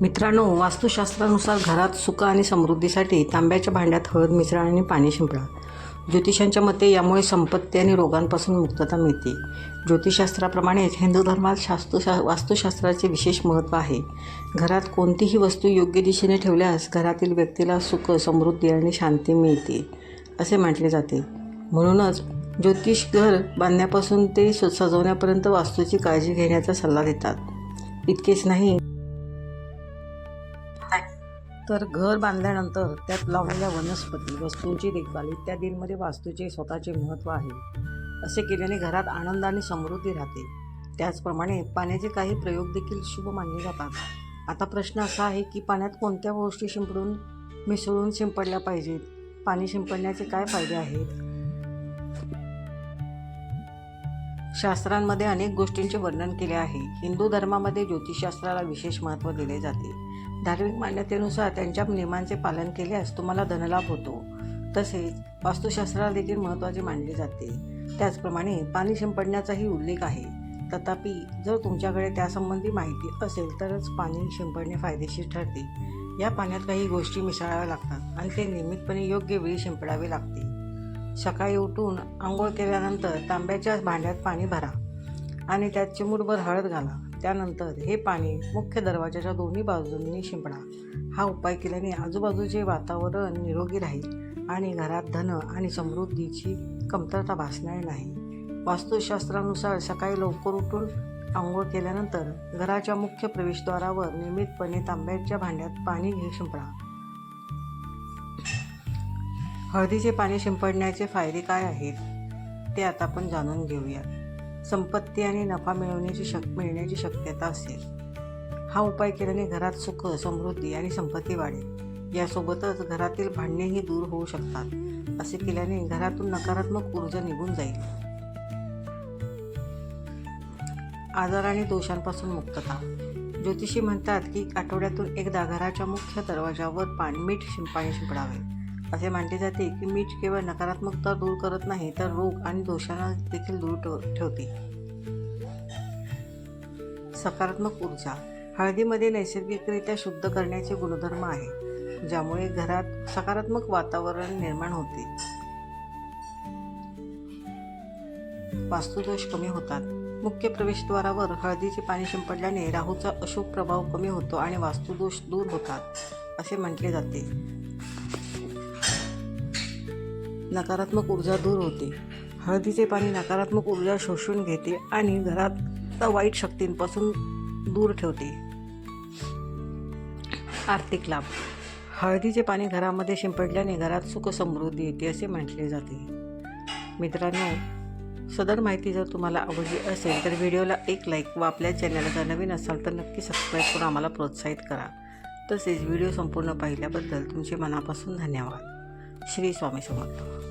मित्रांनो वास्तुशास्त्रानुसार घरात सुख आणि समृद्धीसाठी तांब्याच्या भांड्यात हळद मिश्रण आणि पाणी शिंपडा. ज्योतिषांच्या मते यामुळे संपत्ती आणि रोगांपासून मुक्तता मिळते. ज्योतिषशास्त्राप्रमाणेच हिंदू धर्मात शास्त्रशा वास्तुशास्त्राचे विशेष महत्त्व आहे. घरात कोणतीही वस्तू योग्य दिशेने ठेवल्यास घरातील व्यक्तीला सुख समृद्धी आणि शांती मिळते असे म्हटले जाते. म्हणूनच ज्योतिष घर बांधण्यापासून ते सजवण्यापर्यंत वास्तूची काळजी घेण्याचा सल्ला देतात. इतकेच नाही तर घर बांधल्यानंतर त्यात लावलेल्या वनस्पती वस्तूंची देखभाल इत्यादींमध्ये वास्तूचे स्वतःचे महत्त्व आहे. असे केल्याने घरात आनंद आणि समृद्धी राहते. त्याचप्रमाणे पाण्याचे काही प्रयोग देखील शुभ मानले जातात. आता प्रश्न असा आहे की पाण्यात कोणत्या गोष्टी शिंपडून मिसळून शिंपडल्या पाहिजेत? पाणी शिंपडण्याचे काय फायदे आहेत? शास्त्रांमध्ये अनेक गोष्टींचे वर्णन केले आहे. हिंदू धर्मामध्ये ज्योतिषशास्त्राला विशेष महत्त्व दिले जाते. धार्मिक मान्यतेनुसार त्यांच्या नियमांचे पालन केल्यास तुम्हाला धनलाभ होतो. तसेच वास्तुशास्त्राला देखील महत्त्वाचे मानले जाते. त्याचप्रमाणे पाणी शिंपडण्याचाही उल्लेख आहे. तथापि जर तुमच्याकडे त्यासंबंधी माहिती असेल तरच पाणी शिंपडणे फायदेशीर ठरते. या पाण्यात काही गोष्टी मिसळाव्या लागतात आणि ते नियमितपणे योग्य वेळी शिंपडावे लागते. सकाळी उठून आंघोळ केल्यानंतर तांब्याच्या भांड्यात पाणी भरा आणि त्यात चिमूटभर हळद घाला. त्यानंतर हे पाणी मुख्य दरवाजाच्या दोन्ही बाजूंनी शिंपडा. हा उपाय केल्याने आजूबाजूचे वातावरण निरोगी राहील आणि घरात धन आणि समृद्धीची कमतरता भासणार नाही. वास्तुशास्त्रानुसार सकाळी लवकर उठून आंघोळ केल्यानंतर घराच्या मुख्य प्रवेशद्वारावर नियमितपणे तांब्याच्या भांड्यात पाणी घे शिंपडा. हळदीचे पाणी शिंपडण्याचे फायदे काय आहेत ते आता आपण जाणून घेऊया संपत्ती आणि नफा मिळवण्याची शक मिळण्याची शक्यता असेल. हा उपाय केल्याने घरात सुख समृद्धी आणि संपत्ती वाढेल. यासोबतच घरातील भांडणेही दूर होऊ शकतात. असे केल्याने घरातून नकारात्मक ऊर्जा निघून जाईल. आजार आणि दोषांपासून मुक्तता. ज्योतिषी म्हणतात की आठवड्यातून एकदा घराच्या मुख्य दरवाजावर पाणी मीठ शिं पाणी शिंपडावे. असे मानले जाते की मीठ केवळ नकारात्मकता दूर करत नाही तर रोग आणि दोषांना देखील दूर ठेव- ठेवते. सकारात्मक ऊर्जा. हळदीमध्ये नैसर्गिकरित्या शुद्ध करण्याचे गुणधर्म आहे ज्यामुळे घरात सकारात्मक वातावरण निर्माण होते. वास्तुदोष कमी होतात. मुख्य प्रवेशद्वारावर हळदीचे पाणी शिंपडल्याने राहूचा अशुभ प्रभाव कमी होतो आणि वास्तुदोष दूर होतात असे म्हटले जाते. नकारात्मक ऊर्जा दूर होते. हळदीचे पाणी नकारात्मक ऊर्जा शोषून घेते आणि घरात वाईट शक्तींपासून दूर ठेवते. आर्थिक लाभ. हळदीचे पाणी घरामध्ये शिंपडल्याने घरात सुख समृद्धी येते असे म्हटले जाते. मित्रांनो सदर माहिती जर तुम्हाला आवडली असेल तर व्हिडिओला एक लाईक व आपल्या चॅनलला जर नवीन असाल तर नक्की सबस्क्राईब करून आम्हाला प्रोत्साहित करा. तसेच व्हिडिओ संपूर्ण पाहिल्याबद्दल तुमचे मनापासून धन्यवाद. श्री स्वामी समर्थ